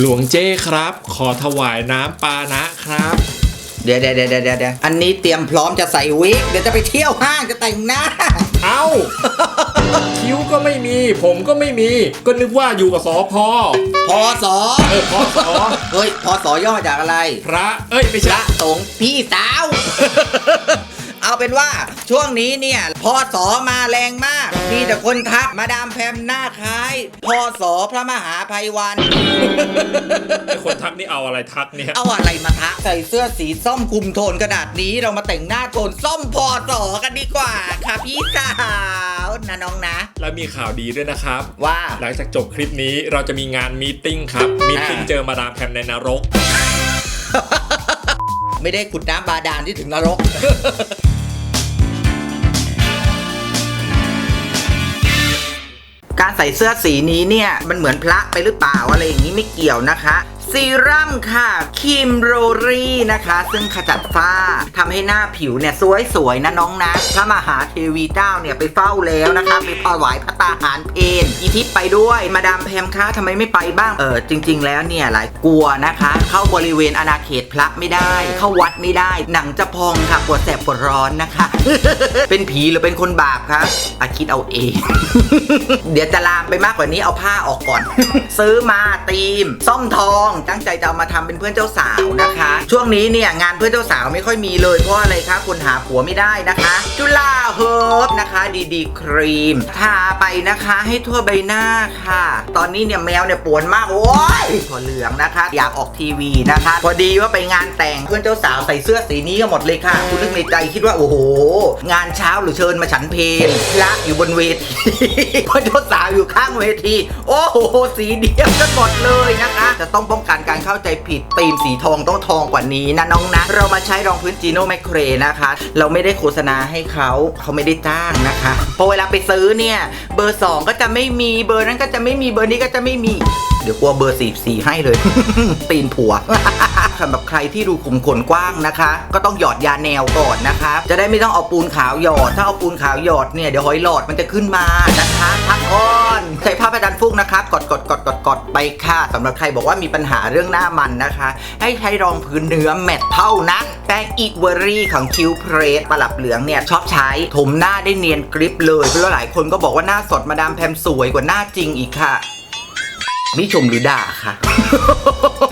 หลวงเจ้ครับ ขอถวายน้ำปานะครับเดี๋ยวเดี๋ยวเดี๋ยวเดี๋ยวเดี๋ยวอันนี้เตรียมพร้อมจะใส่วิกเดี๋ยวจะไปเที่ยวห้างจะแต่งหน้า เอ้า คิ้วก็ไม่มี ผมก็ไม่มี ก็นึกว่าอยู่กับสอพอพอสอเออพอสอเฮ้ยพอสอย่อมาจากอะไร พระ เอ้ยไม่พใช่ระสงฆ์พี่สาว เอาเป็นว่าช่วงนี้เนี่ยพอสอมาแรงมาก มีแต่คนทักมาดามแพมหน้าคล้ายพอสอพระมหาภัยวัน ไอ้คนทักนี่เอาอะไรทักเนี่ย เอาอะไรมาทักใส่เสื้อสีส้มคุมโทนกระดาษนี้เรามาแต่งหน้าโทนส้มพอสอกันดีกว่าค่ะพี่สาวนะน้องนะ แล้วมีข่าวดีด้วยนะครับ ว่า หลังจากจบคลิปนี้เราจะมีงานมีตติ้งครับมีตติ้งอ่าเจอมาดามแพมในนรก ไม่ได้ขุดน้ำบาดาลที่ถึงนรก การใส่เสื้อสีนี้เนี่ยมันเหมือนพระไปหรือเปล่าอะไรอย่างนี้ไม่เกี่ยวนะคะ ซีรั่มค่ะคิมโรรี่นะคะ ซึ่งขจัดฝ้าทำให้หน้าผิวเนี่ยสวยๆนะน้องนะพระมหาเทวีเจ้าเนี่ยไปเฝ้าแล้วนะคะไปถวายพระตาหารเพนอีทิพย์ไปด้วยมาดามแพมคะทำไมไม่ไปบ้างเออจริง ๆ แล้วเนี่ยหลายกลัวนะคะ เข้าบริเวณอาณาเขตพระไม่ได้ เข้าวัดไม่ได้ หนังจะพองค่ะปวดแสบปวดร้อนนะคะ เป็นผีหรือเป็นคนบาปคะอะคิดเอาเอง เดี๋ยวจะลามไปมากกว่านี้เอาผ้าออกก่อน ซื้อมาตีมส้มทองตั้งใจจะเอามาทำเป็นเพื่อนเจ้าสาวนะคะ ช่วงนี้เนี่ยงานเพื่อนเจ้าสาวไม่ค่อยมีเลยเพราะอะไรคะคนหาผัวไม่ได้นะคะ จุฬาเฮิร์บนะคะดีดีครีมทาไปนะคะให้ทั่วใบหน้าค่ะ ตอนนี้เนี่ยแมวเนี่ยปวนมากโอ้ยถั่วเหลืองนะคะ อยากออกทีวีนะคะ พอดีว่าไปงานแต่งเพื่อนเจ้าสาวใส่เสื้อสีนี้ก็หมดเลยค่ะ คุณนึกในใจคิดว่าโอ้โห งานเช้าหรือเชิญมาฉันเพลพระอยู่บนเวทีเพื่อนเจ้าสาวอยู่ข้างเวที โอ้โหสีเดียวกันหมดเลยนะคะ จะต้องป้องกันการเข้าใจผิดตีมสีทองต้องทองกว่านี้นะน้องนะ เรามาใช้รองพื้นจีโน่แมคเครนะคะ เราไม่ได้โฆษณาให้เขาเขาไม่ได้จ้างนะคะพอเวลาไปซื้อเนี่ยเบอร์ 2 ก็จะไม่มีเบอร์นั้นก็จะไม่มีเบอร์นี้ก็จะไม่มี เดี๋ยวกลัวเบอร์สี่สี่ให้เลย ตีนผัว สำหรับใครที่รูขุมขนกว้างนะคะ ก็ต้องหยอดยาแนวก่อนนะคะจะได้ไม่ต้องเอาปูนขาวหยอด ถ้าเอาปูนขาวหยอดเนี่ยเดี๋ยวหอยหลอดมันจะขึ้นมานะคะพักก่อนใช้ผ้าประดันฟุกนะคะกดกดกดกดกดไปค่ะสำหรับใครบอกว่ามีปัญหาเรื่องหน้ามันนะคะ ให้ใช้รองพื้นเนื้อแมตเท่านั้นแป้งอีกเวอรี่ของคิวเพรสปลับเหลืองเนี่ยชอบใช้ถมหน้าได้เนียนกริบเลยเพราะหลายคนก็บอกว่าหน้าสดมาดามแพมสวยกว่าหน้าจริงอีกค่ะ นี่ชมหรือด่าค่ะ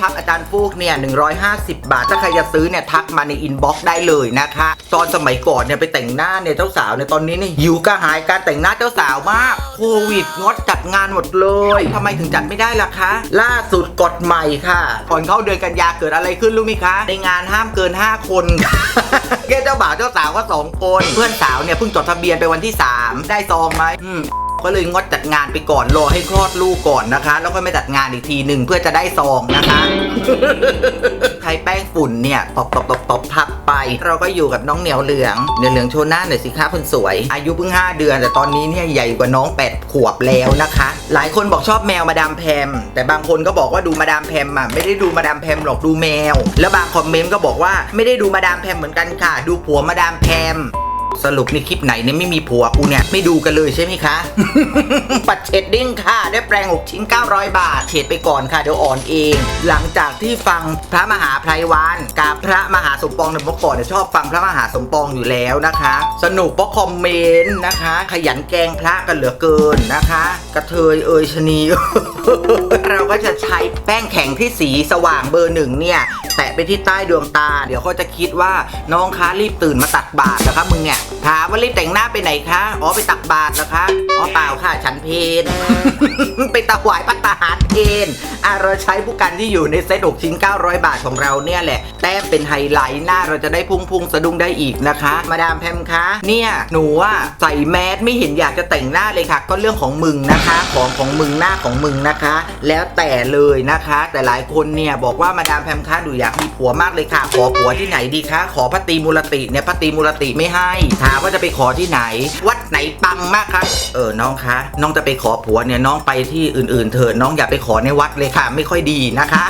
ทักอาจารย์ฟูกเนี่ย150 บาท ถ้าใครจะซื้อเนี่ยทักมาในอินบ็อกซ์ได้เลยนะคะ ตอนสมัยก่อนเนี่ยไปแต่งหน้าเนี่ยเจ้าสาวเนี่ยตอนนี้เนี่ยหิวกระหายการแต่งหน้าเจ้าสาวมากโควิดงดจัดงานหมดเลยทำไมถึงจัดไม่ได้ล่ะคะ ล่าสุดกฎใหม่ค่ะก่อนเข้าเดือนกันยาเกิดอะไรขึ้นรู้ไหมคะ ในงานห้ามเกิน 5 คนแค่เจ้าบ่าวเจ้าสาวก็สองคน เพื่อนสาวเนี่ยเพิ่งจดทะเบียนไปวันที่ 3 ได้ซองไหม ก็เลยงดจัดงานไปก่อนรอให้คลอดลูกก่อนนะคะ แล้วก็ไม่จัดงานอีกทีหนึ่งเพื่อจะได้ซองนะคะใช้แป้งฝุ่นเนี่ยตบตบตบตบทับไป เราก็อยู่กับน้องเหนียวเหลืองเหนียวเหลืองโชว์หน้าหน่อยสิคะคนสวย อายุเพิ่ง 5 เดือน แต่ตอนนี้เนี่ยใหญ่กว่าน้อง 8 ขวบแล้วนะคะ หลายคนบอกชอบแมวมาดามแพม แต่บางคนก็บอกว่าดูมาดามแพมอะไม่ได้ดูมาดามแพมหรอกดูแมว แล้วบางคอมเมนต์ก็บอกว่าไม่ได้ดูมาดามแพมเหมือนกันค่ะ ดูผัวมาดามแพม สรุปในคลิปไหนเนี่ยไม่มีผัวกูเนี่ย ไม่ดูกันเลยใช่ไหมคะ ปัดเชดดิ้งค่ะ ได้แปรง6ชิ้น 900 บาทเฉดไปก่อนค่ะ เดี๋ยวอ่อนเอง หลังจากที่ฟังพระมหาไพรวันกับพระมหาสมปองในเมื่อก่อนเนี่ยชอบฟังพระมหาสมปองอยู่แล้วนะคะ สนุกเพราะคอมเมนต์นะคะ ขยันแกงพระกันเหลือเกินนะคะ กระเทยเอยชะนีเราก็จะใช้แป้งแข็งที่สีสว่างเบอร์หนึ่งเนี่ย ไปที่ใต้ดวงตา เดี๋ยวเขาจะคิดว่าน้องคะรีบตื่นมาตักบาตรเหรอคะมึงเนี่ยถามว่ารีบแต่งหน้าไปไหนคะอ๋อไปตักบาตรเหรอคะอ๋อเปล่าค่ะฉันเพน ไปตะหวายพัตตาหารเพนอะเราใช้ผู้กันที่อยู่ในเซ็ต6ชิ้น 900 บาทของเราเนี่ยแหละ แต้มเป็นไฮไลท์หน้าเราจะได้พุ่งพุ่งสะดุ้งได้อีกนะคะ มาดามแพมคะ เนี่ยหนูว่าใส่แมสไม่เห็นอยากจะแต่งหน้าเลยค่ะ ก็เรื่องของมึงนะคะ ของของมึงหน้าของมึงนะคะ แล้วแต่เลยนะคะ แต่หลายคนเนี่ยบอกว่ามาดามแพมคะหนูอยากมีผัวมากเลยค่ะ ขอผัวที่ไหนดีคะขอพระตรีมูลติเนี่ยพระตรีมูลติไม่ให้ถามว่าจะไปขอที่ไหน วัดไหนปังมากคะเออน้องคะ น้องจะไปขอผัวเนี่ยน้องไปที่อื่น ๆ เถิดน้องอย่าไปขอในวัดเลยค่ะ ไม่ค่อยดีนะคะ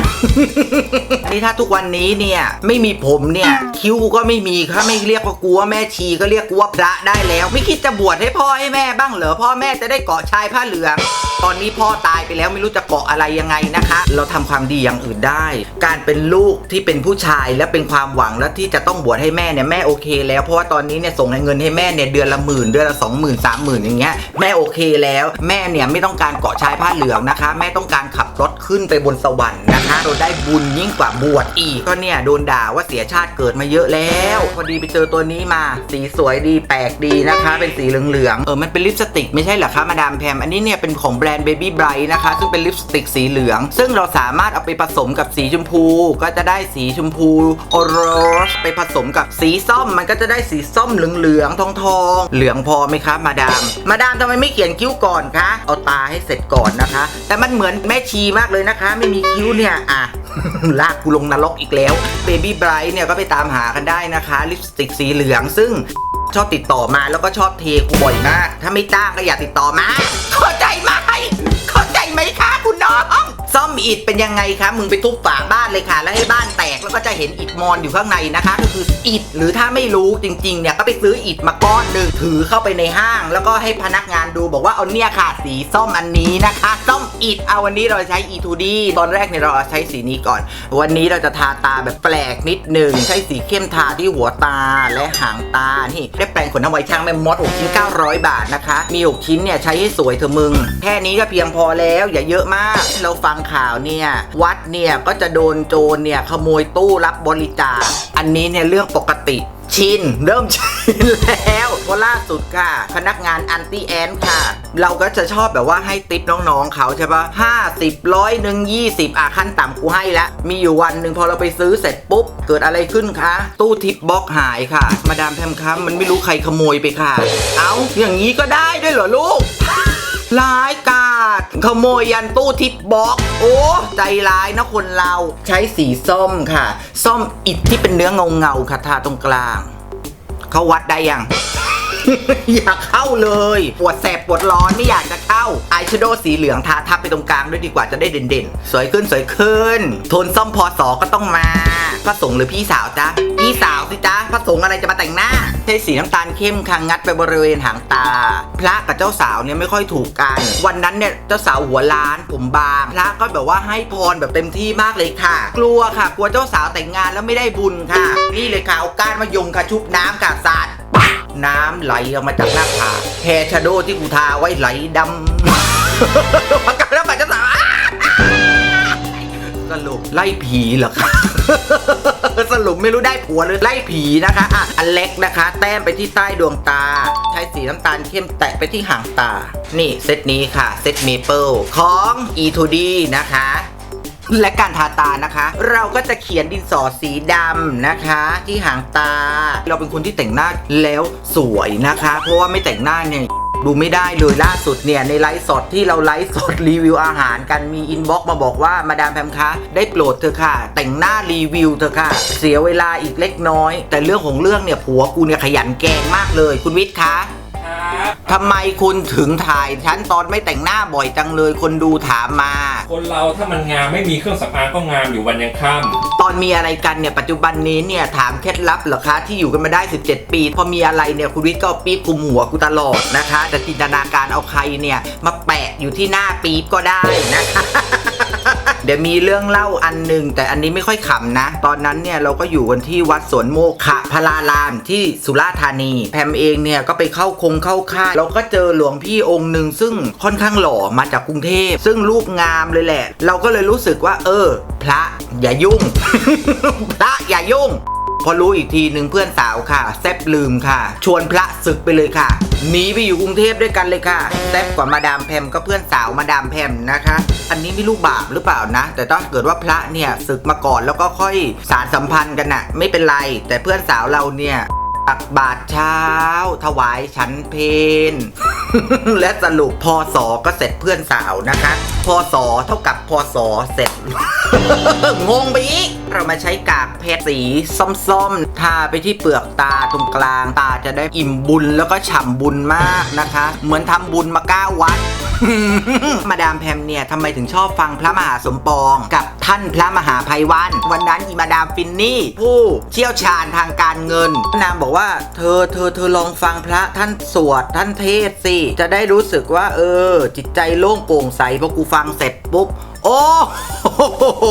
นี่ถ้าทุกวันนี้เนี่ยไม่มีผมเนี่ยคิ้วก็ไม่มีถ้าไม่เรียกว่ากูว่าแม่ชีก็เรียกกูว่าพระได้แล้ว ไม่คิดจะบวชให้พ่อให้แม่บ้างเหรอพ่อแม่จะได้เกาะชายผ้าเหลือง ตอนนี้พ่อตายไปแล้วไม่รู้จะเกาะอะไรยังไงนะคะ เราทำความดีอย่างอื่นได้ การเป็นลูกที่เป็นผู้ชายและเป็นความหวังและที่จะต้องบวชให้แม่เนี่ยแม่โอเค แล้วเพราะว่าตอนนี้เนี่ยส่งเงินให้แม่เนี่ยเดือนละหมื่นเดือนละสองหมื่นสามหมื่นอย่างเงี้ยแม่โอเคแล้วแม่เนี่ยไม่ต้องการเกาะชายผ้าเหลืองนะคะ แม่ต้องการขับรถขึ้นไปบนสวรรค์นะคะเราได้บุญยิ่งกว่าบวชอีกก็เนี่ยโดนด่าว่าเสียชาติเกิดมาเยอะแล้วพอดีไปเจอตัวนี้มาสีสวยดีแปลกดีนะคะ เป็นสีเหลืองๆเออมันเป็นลิปสติกไม่ใช่เหรอคะมาดามแพมอันนี้เนี่ยเป็นของแบรนด์ Baby Bright นะคะ ซึ่งเป็นลิปสติกสีเหลือง ซึ่งเราสามารถเอาไปผสมกับสีชมพูก็จะได้สีชมพูโอโรสไปผสมกับสีส้มมันก็จะได้สีส้มเหลืองๆทองๆเหลืองพอไหมคะมาดาม มาดามทำไมไม่เขียนคิ้วก่อนคะเอาตาให้เสร็จก่อนนะคะ แต่มันเหมือนแม่ชีมากเลยนะคะ ไม่มีคิ้วเนี่ยอะลากกูลงนรกอีกแล้ว Baby Bright เนี่ยก็ไปตามหากันได้นะคะ ลิปสติกสีเหลืองซึ่งชอบติดต่อมาแล้วก็ชอบเทกูบ่อยมาก ถ้าไม่จ้างก็อย่าติดต่อมา เข้าใจไหมเข้าใจไหมคะคุณน้อง ซ่อมอิฐเป็นยังไงคะมึงไปทุบฝาบ้านเลยค่ะ แล้วให้บ้านแตกแล้วก็จะเห็นอิฐมอนอยู่ข้างในนะคะ ก็คืออิฐหรือถ้าไม่รู้จริงๆเนี่ยก็ไปซื้ออิฐมาก้อนหนึ่งถือเข้าไปในห้าง แล้วก็ให้พนักงานดูบอกว่าเอาเนี่ยค่ะสีส้มอันนี้นะคะส้มอิฐเอาวันนี้เราใช้ E2D ตอนแรกเนี่ยเราใช้สีนี้ก่อน วันนี้เราจะทาตาแบบแปลกนิดหนึ่งใช้สีเข้มทาที่หัวตาและหางตานี่ แปรงขนน้ำไว้ช่างแม่มด6ชิ้น900 บาทนะคะ มี 6 ชิ้นเนี่ยใช้ให้สวยเถอะมึง แค่นี้ก็เพียงพอแล้วอย่าเยอะมาก เราฟังข่าวเนี่ย วัดเนี่ยก็จะโดนโจรเนี่ยขโมยตู้รับบริจาค อันนี้เนี่ยเรื่องปกติ ชิน เริ่มชินแล้วเพราะล่าสุดค่ะ พนักงานอันตี้แอนค่ะ เราก็จะชอบแบบว่าให้ติปน้องๆเขาใช่ปะห้าสิบร้อยหนึ่งยี่สิบอะขั้นต่ำกูให้ละ มีอยู่วันหนึ่งพอเราไปซื้อเสร็จปุ๊บ เกิดอะไรขึ้นคะ ตู้ทิปบล็อกหายค่ะ มาดามแพมคะมันไม่รู้ใครขโมยไปค่ะ เอาอย่างนี้ก็ได้ด้วยเหรอลูก ร้ายกาจขโมยยันตู้ทิปบ็อกโอ้ใจร้ายนะคนเราใช้สีส้มค่ะ ส้มอิฐที่เป็นเนื้อเงาเงาๆค่ะทาตรงกลาง เขาวัดได้ยัง อยากเข้าเลย ปวดแสบปวดร้อนไม่อยากจะเข้าอายแชโดว์สีเหลืองทาทับไปตรงกลางด้วยดีกว่าจะได้เด่นๆ สวยขึ้นสวยขึ้น โทนส้มพอสอก็ต้องมา พระสงฆ์หรือพี่สาวจ๊ะพี่สาวสิจ๊ะพระสงฆ์อะไรจะมาแต่งหน้าใช้สีน้ำตาลเข้มค่ะงัดไปบริเวณหางตา พระกับเจ้าสาวเนี่ยไม่ค่อยถูกกัน วันนั้นเนี่ยเจ้าสาวหัวล้านผมบางพระก็แบบว่าให้พรแบบเต็มที่มากเลยค่ะ กลัวค่ะ กลัวเจ้าสาวแต่งงานแล้วไม่ได้บุญค่ะ นี่เลยค่ะเอาก้านมายงค่ะชุบน้ำค่ะสาดน้ำไหลออกมาจากหน้าผากแฮชโดที่กูทาไว้ไหลดำประกาศแล้วปัจจุบัน สรุปไล่ผีเหรอคะสรุปไม่รู้ได้ผัวหรือไล่ผีนะคะอะอันเล็กนะคะ แต้มไปที่ใต้ดวงตา ใช้สีน้ำตาลเข้มแตะไปที่หางตา นี่เซตนี้ค่ะ เซตเมเปิลของ E2D นะคะและการทาตานะคะ เราก็จะเขียนดินสอสีดำนะคะ ที่หางตา เราเป็นคนที่แต่งหน้าแล้วสวยนะคะ เพราะว่าไม่แต่งหน้าเนี่ย ดูไม่ได้เลยล่าสุดเนี่ยในไลฟ์สดที่เราไลฟ์สดรีวิวอาหารกันมีอินบ็อกมาบอกว่ามาดามแพมคะได้โปรดเธอค่ะ แต่งหน้ารีวิวเธอค่ะ เสียเวลาอีกเล็กน้อย แต่เรื่องของเรื่องเนี่ยผัวกูเนี่ยขยันแกงมากเลย คุณวิทย์คะ ทำไมคุณถึงถ่ายฉันตอนไม่แต่งหน้าบ่อยจังเลยคนดูถามมา คนเราถ้ามันงามไม่มีเครื่องสำอางก็งามอยู่วันยังค่ำตอนมีอะไรกันเนี่ยปัจจุบันนี้เนี่ยถามเคล็ดลับเหรอคะที่อยู่กันมาได้ 17 ปี พอมีอะไรเนี่ยคุณวิทย์ก็เอาปี๊บคลุมหัวกูตลอดนะคะ แต่จินตนาการเอาใครเนี่ยมาแปะอยู่ที่หน้าปี๊บก็ได้นะคะ เดี๋ยวมีเรื่องเล่าอันหนึ่งแต่อันนี้ไม่ค่อยขำนะ ตอนนั้นเนี่ยเราก็อยู่กันที่วัดสวนโมกขะพลารามที่สุราษฎร์ธานี แพมเองเนี่ยก็ไปเข้าคงเข้าค่ายเราก็เจอหลวงพี่องค์หนึ่งซึ่งค่อนข้างหล่อมาจากกรุงเทพ ซึ่งรูปงามเลยแหละ เราก็เลยรู้สึกว่า เออ พระอย่ายุ่ง พระอย่ายุ่ง พอรู้อีกทีหนึ่งเพื่อนสาวค่ะ แซบลืมค่ะ ชวนพระศึกไปเลยค่ะหนีไปอยู่กรุงเทพด้วยกันเลยค่ะแซบกว่ามาดามแพมก็เพื่อนสาวมาดามแพมนะคะ อันนี้ไม่รู้บาปหรือเปล่านะ แต่ถ้าเกิดว่าพระเนี่ยศึกมาก่อนแล้วก็ค่อยสารสัมพันธ์กันน่ะ ไม่เป็นไร แต่เพื่อนสาวเราเนี่ย ตักบาตรเช้า ถวายฉันเพนและสรุปพอสอก็เสร็จเพื่อนสาวนะคะ พอสอเท่ากับพอสอเสร็จ งงไปอีก เรามาใช้กากเพชรสีส้มๆ ทาไปที่เปลือกตาตรงกลางตาจะได้อิ่มบุญแล้วก็ฉ่ำบุญมากนะคะ เหมือนทำบุญมาเก้าวัด มาดามแพมเนี่ยทำไมถึงชอบฟังพระมหาสมปองกับท่านพระมหาภัยวัน วันนั้นอีมาดามฟินนี่ ผู้เชี่ยวชาญทางการเงินนางบอกว่า เธอเธอเธอลองฟังพระท่านสวดท่านเทศสิ จะได้รู้สึกว่า เออ จิตใจโล่งโปร่งใสพอกูฟังเสร็จปุ๊บ โอ้โห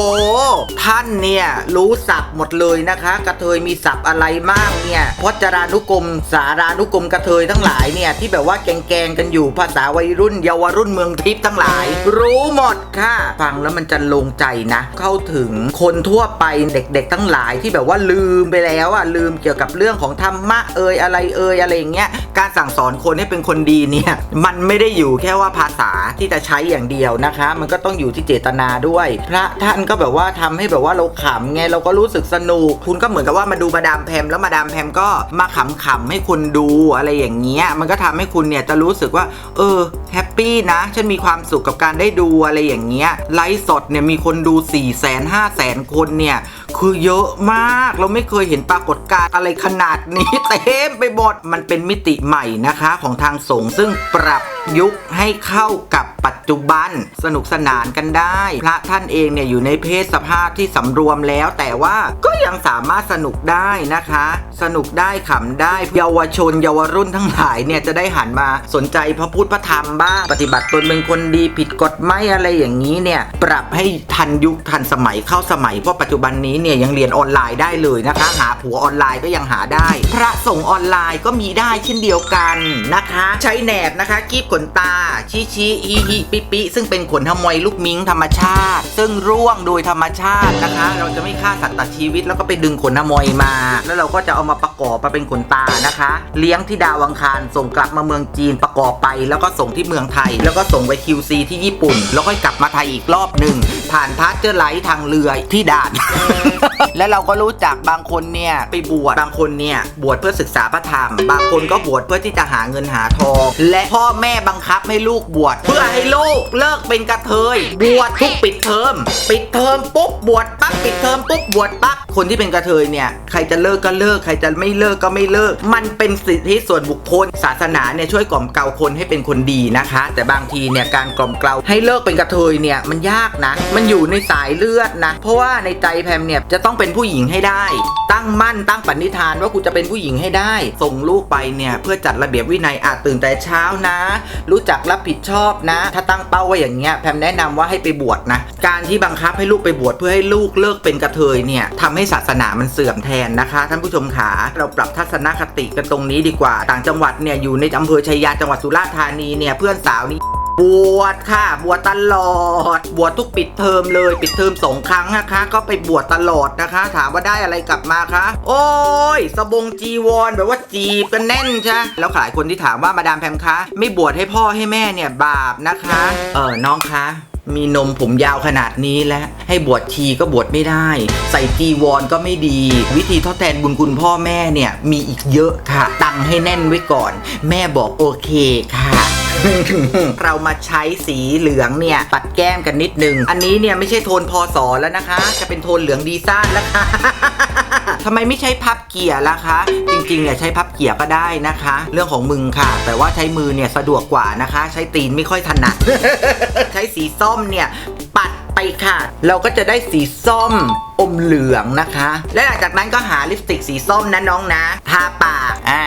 ท่านเนี่ยรู้ศัพท์หมดเลยนะคะ กระเทยมีศัพท์อะไรมากเนี่ยพจรานุกรม สารานุกรมกระเทยทั้งหลายเนี่ยที่แบบว่าแกงๆกันอยู่ภาษาวัยรุ่นเยาวรุ่นเมืองทิพย์ทั้งหลาย รู้หมดค่ะ ฟังแล้วมันจะลงใจนะ เข้าถึงคนทั่วไปเด็กๆ ทั้งหลายที่แบบว่าลืมไปแล้วอะลืมเกี่ยวกับเรื่องของธรรมะเอยอะไรเอยอะไรอย่างเงี้ยการสั่งสอนคนให้เป็นคนดีเนี่ยมันไม่ได้อยู่แค่ว่าภาษาที่จะใช้อย่างเดียวนะคะ มันก็ต้องอยู่ที่เจตนาด้วย พระท่านก็แบบว่าทำให้แบบว่าเราขำไงเราก็รู้สึกสนุก คุณก็เหมือนกับว่ามาดูมาดามแพมแล้วมาดามแพมก็มาขำขำให้คุณดูอะไรอย่างเงี้ยมันก็ทำให้คุณเนี่ยจะรู้สึกว่า เออแฮปปี้นะ ฉันมีความสุขกับการได้ดูอะไรอย่างเงี้ยไลฟ์สดเนี่ยมีคนดู4ี่แสนห้าแสนคนเนี่ย คือเยอะมากเราไม่เคยเห็นปรากฏการณ์อะไรขนาดนี้เต็มไปหมดมันเป็นมิติใหม่นะคะของทางสงฆ์ซึ่งปรับยุคให้เข้ากับปัจจุบันสนุกสนานกันได้ พระท่านเองเนี่ยอยู่ในเพศสภาพที่สำรวมแล้ว แต่ว่าก็ยังสามารถสนุกได้นะคะ สนุกได้ขำได้เยาวชนเยาวรุ่นทั้งหลายเนี่ยจะได้หันมาสนใจพระพุทธพระธรรมบ้างปฏิบัติตนเป็นคนดีผิดกฎไม่อะไรอย่างนี้เนี่ยปรับให้ทันยุคทันสมัยเข้าสมัยเพราะปัจจุบันนี้เนี่ยยังเรียนออนไลน์ได้เลยนะคะ หาผัวออนไลน์ก็ยังหาได้ พระสงฆ์ออนไลน์ก็มีได้เช่นเดียวกันนะคะ ใช้แหนบนะคะกีบขนตา ชิชิฮิฮิปิปิซึ่งเป็นขนขโมยลูกมิงธรรมชาติ ซึ่งร่วงโดยธรรมชาตินะคะ เราจะไม่ฆ่าสัตว์ตัดชีวิตแล้วก็ไปดึงขนขโมยมา แล้วเราก็จะเอามาประกอบมาเป็นขนตานะคะ เลี้ยงที่ดาวังคารส่งกลับมาเมืองจีนประกอบไป แล้วก็ส่งที่เมืองไทย แล้วก็ส่งไป QC ที่ญี่ปุ่น แล้วก็กลับมาไทยอีกรอบหนึ่ง ผ่านพาสเจอร์ไลท์ทางเรือที่ด่าน และเราก็รู้จักบางคนเนี่ยไปบวชบางคนเนี่ยบวชเพื่อศึกษาพระธรรม บางคนก็บวชเพื่อที่จะหาเงินหาทอง และพ่อแม่บังคับให้ลูกบวชเพื่อให้ลูกเลิกเป็นกระเทยบวชทุกปิดเทอมปิดเทอมปุ๊บบวชปั๊บปิดเทอมปุ๊บบวชปั๊บคนที่เป็นกระเทยเนี่ยใครจะเลิกก็เลิกใครจะไม่เลิกก็ไม่เลิก มันเป็นสิทธิส่วนบุคคล ศาสนาเนี่ยช่วยกล่อมเกลาคนให้เป็นคนดีนะคะ แต่บางทีเนี่ยการกล่อมเกลาให้เลิกเป็นกระเทยเนี่ยมันยากนะมันอยู่ในสายเลือดนะ เพราะว่าในใจแพมเนี่ยจะต้องเป็นผู้หญิงให้ได้ ตั้งมั่นตั้งปณิธานว่ากูจะเป็นผู้หญิงให้ได้ ส่งลูกไปเนี่ยเพื่อจัดระเบียบวินัยอาจตื่นแต่เช้านะ รู้จักรับผิดชอบนะ ถ้าตั้งเป้าไว้อย่างเงี้ยแพมแนะนำว่าให้ไปบวชนะ การที่บังคับให้ลูกไปบวชเพื่อให้ลูกเลิกเป็นกระเทยเนี่ยทำให้ศาสนามันเสื่อมแทนนะคะ ท่านผู้ชมขาเราปรับทัศนคติกันตรงนี้ดีกว่า ต่างจังหวัดเนี่ยอยู่ในอำเภอชัยยาจังหวัดสุราษฎร์ธานีเนี่ยเพื่อนสาวนี่ บวชค่ะ บวชตลอด บวชทุกปิดเทอมเลย ปิดเทอมสองครั้งนะคะ ก็ไปบวชตลอดนะคะ ถามว่าได้อะไรกลับมาคะ โอ้ย สบงจีวรแบบว่าจีบกันแน่นใช่แล้วหลายคนที่ถามว่ามาดามแพมคะ ไม่บวชให้พ่อให้แม่เนี่ยบาปนะคะ เออน้องคะ มีนมผมยาวขนาดนี้แล้วให้บวชชีก็บวชไม่ได้ ใส่จีวรก็ไม่ดี วิธีทดแทนบุญคุณพ่อแม่เนี่ย มีอีกเยอะค่ะ ตังให้แน่นไว้ก่อน แม่บอกโอเคค่ะ เรามาใช้สีเหลืองเนี่ย ปัดแก้มกันนิดนึง อันนี้เนี่ยไม่ใช่โทนพอสอแล้วนะคะ จะเป็นโทนเหลืองดีซ่านแล้วค่ะ ทำไมไม่ใช้พับเกี่ยล่ะคะ จริงๆเนี่ยใช้พับเกี่ยก็ได้นะคะ เรื่องของมึงค่ะ แต่ว่าใช้มือเนี่ยสะดวกกว่านะคะ ใช้ตีนไม่ค่อยถนัด ใช้สีส้มเนี่ยปัดไปค่ะ เราก็จะได้สีส้มอมเหลืองนะคะ และหลังจากนั้นก็หาลิปสติกสีส้มนะน้องนะทาปากอะ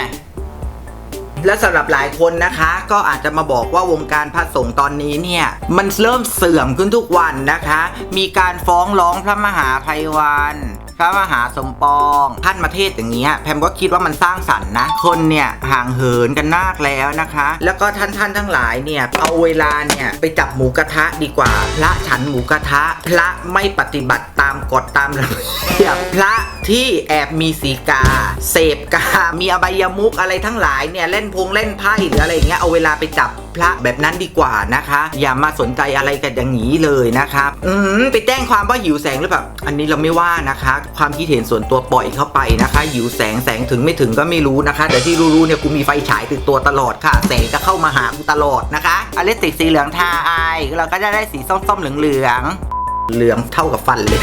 และสำหรับหลายคนนะคะ ก็อาจจะมาบอกว่าวงการพระสงฆ์ตอนนี้เนี่ย มันเริ่มเสื่อมขึ้นทุกวันนะคะ มีการฟ้องร้องพระมหาภัยวัน พระมหาสมปองท่านมาเทศอย่างเงี้ยแพมก็คิดว่ามันสร้างสรรค์นะ คนเนี่ยห่างเหินกันมากแล้วนะคะ แล้วก็ท่านท่านทั้งหลายเนี่ยเอาเวลาเนี่ยไปจับหมูกระทะดีกว่า พระฉันหมูกระทะ พระไม่ปฏิบัติตามกฎตามระเบียบพระที่แอบมีสีกา เสพกา มีอบายมุกอะไรทั้งหลายเนี่ยเล่นพงเล่นไพ่หรืออะไรอย่างเงี้ยเอาเวลาไปจับ พระแบบนั้นดีกว่านะคะ อย่ามาสนใจอะไรกันอย่างนี้เลยนะครับอืมไปแจ้งความว่าหิวแสงหรือเปล่าอันนี้เราไม่ว่านะคะ ความคิดเห็นส่วนตัวปล่อยเข้าไปนะคะหิวแสงแสงถึงไม่ถึงก็ไม่รู้นะคะแต่ที่รู้ๆเนี่ยกูมีไฟฉายติดตัวตลอดค่ะ แสงก็เข้ามาหากูตลอดนะคะอเลสติกสีเหลืองทาอายเราก็จะได้สีส้มๆเหลืองๆ เหลืองเท่ากับฟันเลย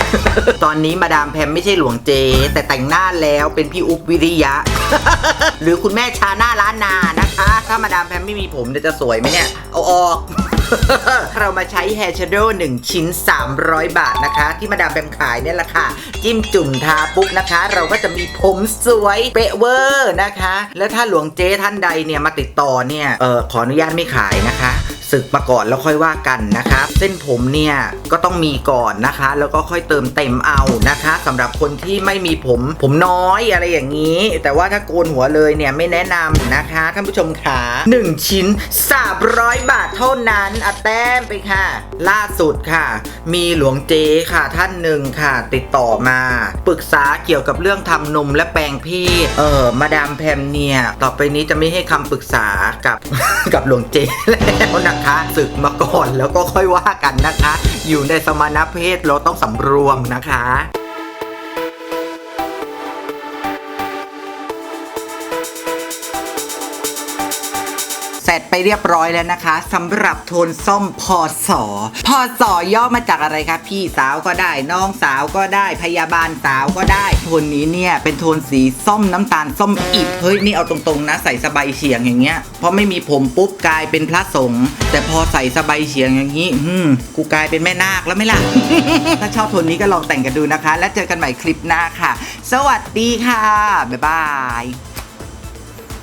ตอนนี้มาดามแพมไม่ใช่หลวงเจ แต่แต่งหน้าแล้วเป็นพี่อุ๊บวิริยะ หรือคุณแม่ชาหน้าร้านนานะคะ ถ้ามาดามแพมไม่มีผมจะสวยไหมเนี่ย เอาออก เรามาใช้ Hair Shadow 1ชิ้น 300 บาทนะคะ ที่มาดามแพมขายเนี่ยแหละค่ะ จิ้มจุ่มทาปุ๊บนะคะ เราก็จะมีผมสวยเป๊ะเวอร์นะคะ แล้วถ้าหลวงเจท่านใดเนี่ยมาติดต่อเนี่ยเออขออนุญาตไม่ขายนะคะ ศึกมาก่อนแล้วค่อยว่ากันนะคะเส้นผมเนี่ยก็ต้องมีก่อนนะคะ แล้วก็ค่อยเติมเต็มเอานะคะสำหรับคนที่ไม่มีผมผมน้อยอะไรอย่างนี้ แต่ว่าถ้าโกนหัวเลยเนี่ยไม่แนะนำนะคะท่านผู้ชมขา1 ชิ้น 300 บาทเท่านั้นอะแต้มไปค่ะ ล่าสุดค่ะ มีหลวงเจค่ะท่านหนึ่งค่ะ ติดต่อมาปรึกษาเกี่ยวกับเรื่องทำนมและแปลงเพศเออมาดามแพมเนี่ย ต่อไปนี้จะไม่ให้คำปรึกษากับกับหลวงเจแล้วนะคะศึกมาก่อนแล้วก็ค่อยว่ากันนะคะ อยู่ในสมณเพศเราต้องสำรวมนะคะ เสร็จไปเรียบร้อยแล้วนะคะสำหรับโทนส้มพอสอพอสอย่อมาจากอะไรคะพี่สาวก็ได้ น้องสาวก็ได้พยาบาลสาวก็ได้ โทนนี้เนี่ยเป็นโทนสีส้มน้ำตาลส้มอิบเฮ้ยนี่เอาตรงๆนะ ใส่สบายเฉียงอย่างเงี้ยเพราะไม่มีผมปุ๊บกลายเป็นพระสงฆ์แต่พอใส่สบายเฉียงอย่างนี้อืมกูกลายเป็นแม่นาคแล้วไม่ล่ะถ้าชอบโทนนี้ก็ลองแต่งกันดูนะคะ แล้วเจอกันใหม่คลิปหน้าค่ะ สวัสดีค่ะบ๊ายบาย